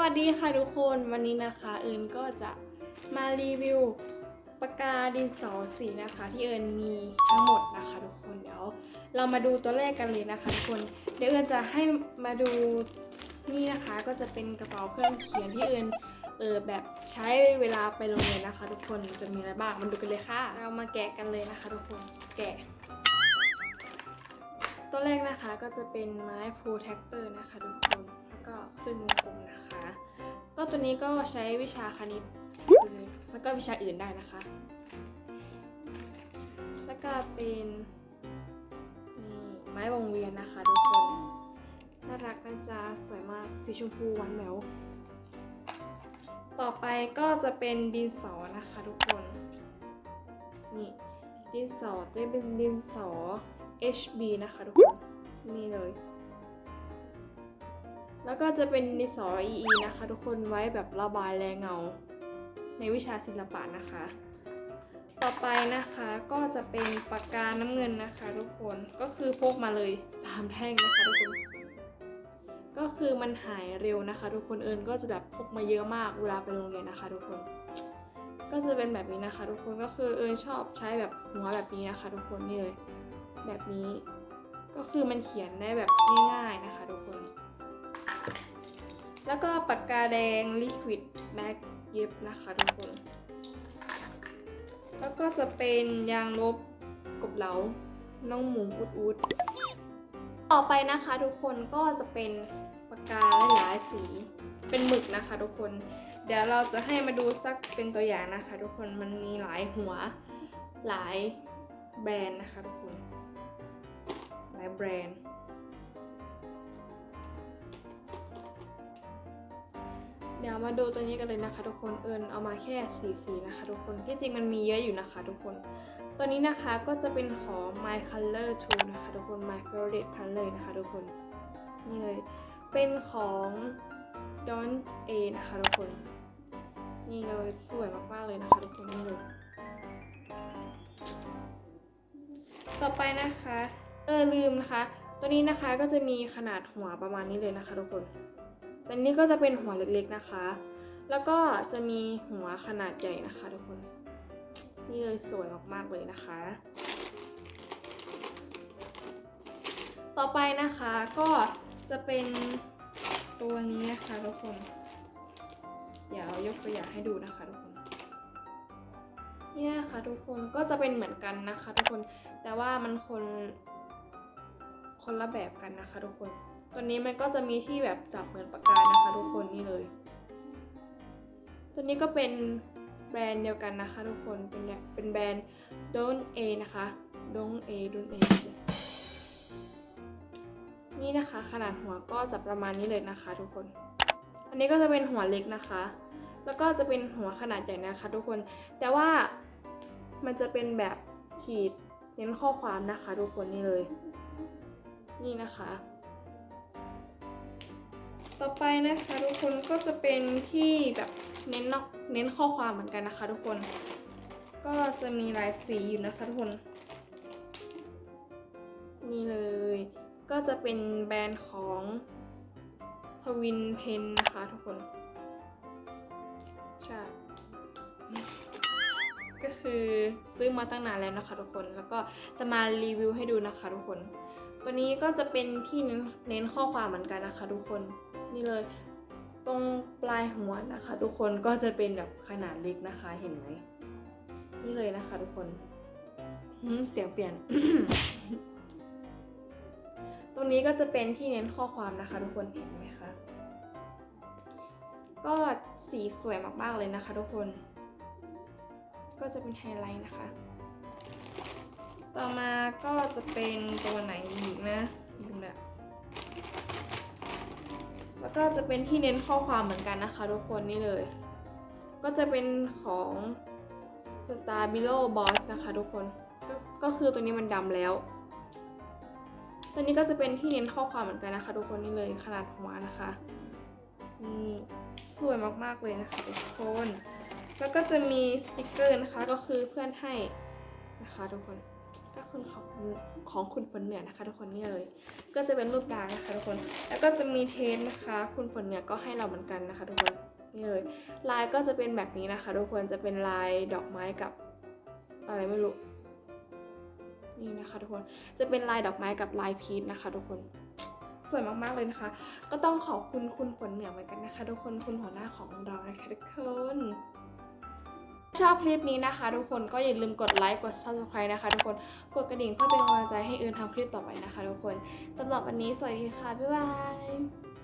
วัสดีค่ะทุกคนวันนี้นะคะเอิญก็จะมารีวิวปากกาดินสอสีนะคะ ที่เอิญมีทั้งหมดนะคะ ทุกคนเดี๋ยว เรามาดูตัวแรกกันเลยนะคะทุกคนเดี๋ยวเอิญจะให้มาดูนี่นะคะก็จะเป็นกระเป๋าเครื่องเขียนที่เอิญเออแบบใช้เวลาไปโรงเรียนนะคะ ทุกคนจะมีอะไรบ้างมาดูกันเลยค่ะ เรามาแกะกันเลยนะคะ ทุกคนแกะ ตัวแรกนะคะก็จะเป็นไม้ protector นะคะทุกคนแล้วก็ครึ่งวงกลมนะคะ ก็ตัวนี้ก็ใช้วิชาคณิตเลยแล้วก็วิชาอื่นได้นะคะ แล้วก็เป็นนี่ไม้วงเวียนนะคะทุกคนน่ารักนะจ๊ะสวยมากสีชมพูหวานแหววต่อไปก็จะเป็นดินสอนะคะทุกคนนี่ดินสอจะเป็นดินสอ HB นะคะทุกคนนี่เลย แล้วก็จะเป็นดินสอ EE นะคะ ทุกคนไว้แบบระบายแรงเงา ในวิชาศิลปะนะคะ ต่อไปนะคะก็จะเป็นปากกาน้ำเงินนะคะ ทุกคนก็คือพกมาเลย 3 แท่งนะคะทุกคนก็คือมันหายเร็วนะคะ ทุกคนเอิญก็จะแบบพกมาเยอะมากเวลาไปโรงเรียนนะคะ ทุกคนก็จะเป็นแบบนี้นะคะ ทุกคนก็คือเอิญชอบใช้แบบหัวแบบนี้นะคะ ทุกคนนี่เลย แบบนี้ก็คือมันเขียนได้แบบง่ายๆนะคะทุกคน แล้วก็ปากกาแดง Liquid Mac เย็บนะคะทุกคน แล้วก็จะเป็นยางลบกบเหลา น้องหมูอุดอุดต่อไปนะคะทุกคนก็จะเป็นปากกาหลายสี เป็นหมึกนะคะทุกคน เดี๋ยวเราจะให้มาดูสักเป็นตัวอย่างนะคะ ทุกคน มันมีหลายหัวหลายแบรนด์นะคะทุกคน แบรนด์ เดี๋ยวมาดูตัวนี้กันเลยนะคะทุกคนเอิญเอามาแค่สีสีนะคะทุกคนที่จริงมันมีเยอะอยู่นะคะทุกคน ตัวนี้นะคะก็จะเป็นของ My Color Tool นะคะทุกคน My Favorite Color นะคะทุกคนนี่เลยเป็นของ Don't A นะคะทุกคน นี่เลยสวยมากๆเลยนะคะทุกคนนี่เลยต่อไปนะคะ เออลืมนะคะ ตัวนี้นะคะก็จะมีขนาดหัวประมาณนี้เลยนะคะทุกคนตัวนี้ก็จะเป็นหัวเล็กๆนะคะ แล้วก็จะมีหัวขนาดใหญ่นะคะทุกคน นี่เลยสวยมากๆเลยนะคะ ต่อไปนะคะก็จะเป็นตัวนี้นะคะทุกคน เดี๋ยวยกตัวอย่างให้ดูนะคะทุกคนนี่ยค่ะทุกคนก็จะเป็นเหมือนกันนะคะ ทุกคนแต่ว่ามันคน คนละแบบกันนะคะ ทุกคน ตัวนี้มันก็จะมีที่แบบจับเหมือนปากกานะคะ ทุกคนนี่เลย ตัวนี้ก็เป็นแบรนด์เดียวกันนะคะ ทุกคน เป็นเนี่ยเป็นแบรนด์ don A นะคะ don A don A นี่นะคะ ขนาดหัวก็จะประมาณนี้เลยนะคะ ทุกคน อันนี้ก็จะเป็นหัวเล็กนะคะ แล้วก็จะเป็นหัวขนาดใหญ่นะคะ ทุกคน แต่ว่ามันจะเป็นแบบขีดเน้นข้อความนะคะ ทุกคนนี่เลย นี่นะคะ ต่อไปนะคะทุกคนก็จะเป็นที่แบบเน้นนอกเน้นข้อความเหมือนกันนะคะ ทุกคน ก็จะมีหลายสีอยู่นะคะทุกคน นี่เลย ก็จะเป็นแบรนด์ของทวินเพนนะคะทุกคน ใช่ ก็คือซื้อมาตั้งนานแล้วนะคะทุกคน แล้วก็จะมารีวิวให้ดูนะคะทุกคน ตัวนี้ก็จะเป็นที่เน้นเน้นข้อความเหมือนกันนะคะ ทุกคนนี่เลย ตรงปลายหัวนะคะ ทุกคนก็จะเป็นแบบขนาดเล็กนะคะเห็นไหมนี่เลยนะคะ ทุกคนเสียงเปลี่ยน ตรงนี้ก็จะเป็นที่เน้นข้อความนะคะ ทุกคนเห็นไหมคะก็สีสวยมากๆเลยนะคะ ทุกคน ก็จะเป็นไฮไลท์นะคะ ต่อมาก็จะเป็นตัวไหนอีกนะดูนะแล้วก็จะเป็นที่เน้นข้อความเหมือนกันนะคะ ทุกคนนี่เลย ก็จะเป็นของ Stabilo Boss นะคะทุกคนก็ก็คือตัวนี้มันดำแล้ว ตัวนี้ก็จะเป็นที่เน้นข้อความเหมือนกันนะคะ ทุกคนนี่เลยขนาดหัวนะคะนี่สวยมากๆเลยนะคะทุกคน แล้วก็จะมีสติกเกอร์นะคะก็คือเพื่อนให้นะคะทุกคน ก็คุณของของคุณฝนเหนือนะคะ ทุกคนนี่เลย ก็จะเป็นรูปดาวนะคะทุกคน แล้วก็จะมีเทปนะคะ คุณฝนเหนือก็ให้เราเหมือนกันนะคะ ทุกคนนี่เลย ลายก็จะเป็นแบบนี้นะคะ ทุกคนจะเป็นลายดอกไม้กับ อะไรไม่รู้นี่นะคะ ทุกคนจะเป็นลายดอกไม้กับลายพีชนะคะ ทุกคนสวยมากๆเลยนะคะ ก็ต้องขอบคุณคุณฝนเหนือเหมือนกันนะคะ ทุกคนคุณหัวหน้าของเรานะคะทุกคน ชอบคลิปนี้นะคะ ทุกคนก็อย่าลืมกดไลค์กด subscribe นะคะ ทุกคนกดกระดิ่งเพื่อเป็นกำลังใจให้เอิญทำคลิปต่อไปนะคะ ทุกคนสำหรับวันนี้สวัสดีค่ะบ๊ายบาย